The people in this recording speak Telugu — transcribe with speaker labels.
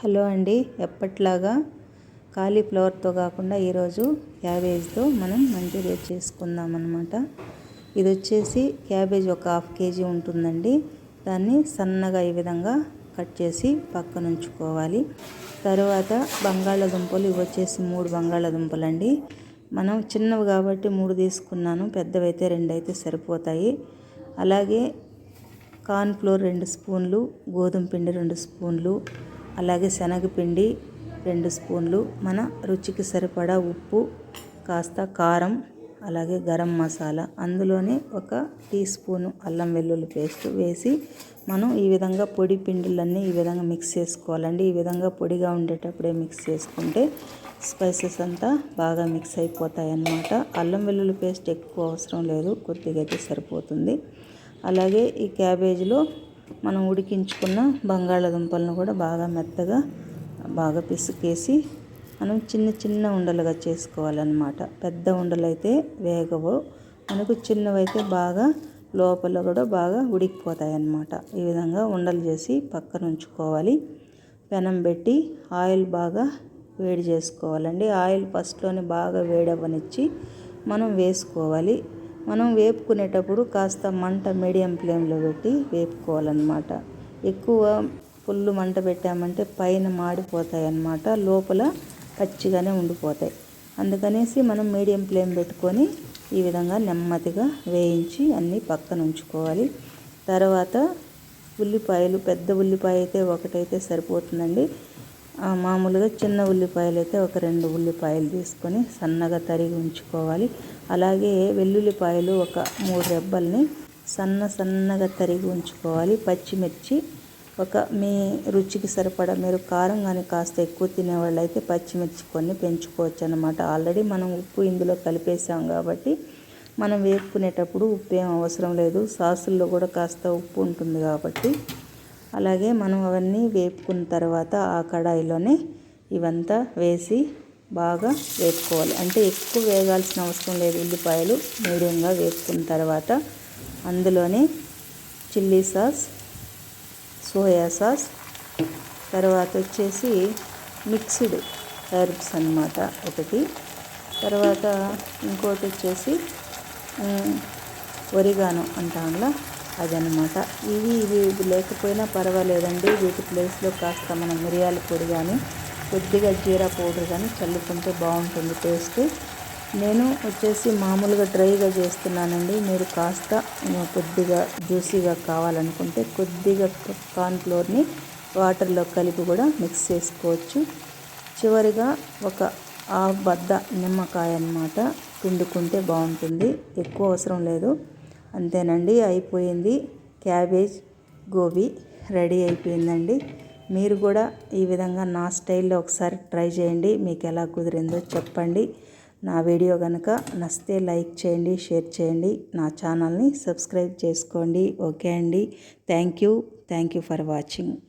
Speaker 1: హలో అండి. ఎప్పట్లాగా కాలీఫ్లవర్తో కాకుండా ఈరోజు క్యాబేజ్తో మనం మంచూరియా చేసుకుందాం అనమాట ఇది వచ్చేసి క్యాబేజ్ ఒక హాఫ్ కేజీ ఉంటుందండి. దాన్ని సన్నగా ఈ విధంగా కట్ చేసి పక్కన ఉంచుకోవాలి తర్వాత బంగాళాదుంపలు ఇవి వచ్చేసి మూడు బంగాళాదుంపలు అండి మనం చిన్నవి కాబట్టి మూడు తీసుకున్నాను పెద్దవైతే రెండు అయితే సరిపోతాయి. అలాగే కార్న్ఫ్లోర్ రెండు స్పూన్లు గోధుమ పిండి రెండు స్పూన్లు అలాగే శనగపిండి రెండు స్పూన్లు మన రుచికి సరిపడా ఉప్పు కాస్త కారం అలాగే గరం మసాలా. అందులోనే ఒక టీ స్పూను అల్లం వెల్లుల్లి పేస్ట్ వేసి మనం ఈ విధంగా పొడి పిండిలన్నీ ఈ విధంగా మిక్స్ చేసుకోవాలండి. ఈ విధంగా పొడిగా ఉండేటప్పుడే మిక్స్ చేసుకుంటే స్పైసెస్ అంతా బాగా మిక్స్ అయిపోతాయి అన్నమాట అల్లం వెల్లుల్లి పేస్ట్ ఎక్కువ అవసరం లేదు కొద్దిగా అయితే సరిపోతుంది. అలాగే ఈ క్యాబేజీలో మనం ఉడికించుకున్న బంగాళాదుంపలను కూడా బాగా మెత్తగా బాగా పిసికేసి మనం చిన్న చిన్న ఉండలుగా చేసుకోవాలన్నమాట. పెద్ద ఉండలైతే వేగవు మనకు చిన్నవైతే బాగా లోపల కూడా బాగా ఉడికిపోతాయి అన్నమాట ఈ విధంగా ఉండలు చేసి పక్కన ఉంచుకోవాలి పెనం పెట్టి ఆయిల్ బాగా వేడి చేసుకోవాలండి. ఆయిల్ ఫస్ట్లోనే బాగా వేడవనిచ్చి మనం వేసుకోవాలి. మనం వేపుకునేటప్పుడు కాస్త మంట మీడియం ఫ్లేమ్లో పెట్టి వేపుకోవాలన్నమాట. ఎక్కువ ఫుల్ మంట పెట్టామంటే పైన మాడిపోతాయి అన్నమాట లోపల పచ్చిగానే ఉండిపోతాయి. అందుకనేసి మనం మీడియం ఫ్లేమ్ పెట్టుకొని ఈ విధంగా నెమ్మదిగా వేయించి అన్నీ పక్కన ఉంచుకోవాలి. తర్వాత ఉల్లిపాయలు పెద్ద ఉల్లిపాయ అయితే ఒకటైతే సరిపోతుందండి. మామూలుగా చిన్న ఉల్లిపాయలు అయితే ఒక రెండు ఉల్లిపాయలు తీసుకొని సన్నగా తరిగి ఉంచుకోవాలి. అలాగే వెల్లుల్లిపాయలు ఒక మూడు రెబ్బల్ని సన్న సన్నగా తరిగి ఉంచుకోవాలి. పచ్చిమిర్చి ఒక మీ రుచికి సరిపడా మీరు కారం కానీ కాస్త ఎక్కువ తినేవాళ్ళు అయితే పచ్చిమిర్చి కొన్ని పెంచుకోవచ్చు అనమాట ఆల్రెడీ మనం ఉప్పు ఇందులో కలిపేసాం కాబట్టి మనం వేపుకునేటప్పుడు ఉప్పు ఏం అవసరం లేదు. సాసుల్లో కూడా కాస్త ఉప్పు ఉంటుంది కాబట్టి అలాగే మనం అవన్నీ వేపుకున్న తర్వాత ఆ కడాయిలోనే ఇవంతా వేసి బాగా వేపుకోవాలి. అంటే ఎక్కువ వేగాల్సిన అవసరం లేదు ఉల్లిపాయలు మీడియంగా వేపుకున్న తర్వాత. అందులోనే చిల్లీ సాస్ సోయా సాస్ తర్వాత వచ్చేసి మిక్స్డ్ హెర్బ్స్ అనమాట ఒకటి. తర్వాత ఇంకోటి వచ్చేసి ఒరిగాను అంటాంలా అదనమాట. ఇవి ఇవి లేకపోయినా పర్వాలేదండి. వీటి ప్లేస్లో కాస్త మనం మిరియాల పొడి కానీ కొద్దిగా జీరా పౌడర్ కానీ చల్లుకుంటే బాగుంటుంది టేస్ట్. నేను వచ్చేసి మామూలుగా డ్రైగా చేస్తున్నానండి. మీరు కాస్త కొద్దిగా జ్యూసీగా కావాలనుకుంటే కొద్దిగా కార్న్ఫ్లోర్ని వాటర్లో కలిపి కూడా మిక్స్ చేసుకోవచ్చు. చివరిగా ఒక ఆ బద్ద నిమ్మకాయ అన్నమాట పిండుకుంటే బాగుంటుంది. ఎక్కువ అవసరం లేదు. అంతేనండి అయిపోయింది. క్యాబేజ్ గోబీ రెడీ అయిపోయిందండి. మీరు కూడా ఈ విధంగా నా స్టైల్లో ఒకసారి ట్రై చేయండి. మీకు ఎలా కుదిరిందో చెప్పండి. నా వీడియో కనుక నచ్చితే లైక్ చేయండి షేర్ చేయండి. నా ఛానల్ని సబ్స్క్రైబ్ చేసుకోండి. ఓకే అండి. Thank you. Thank you for watching.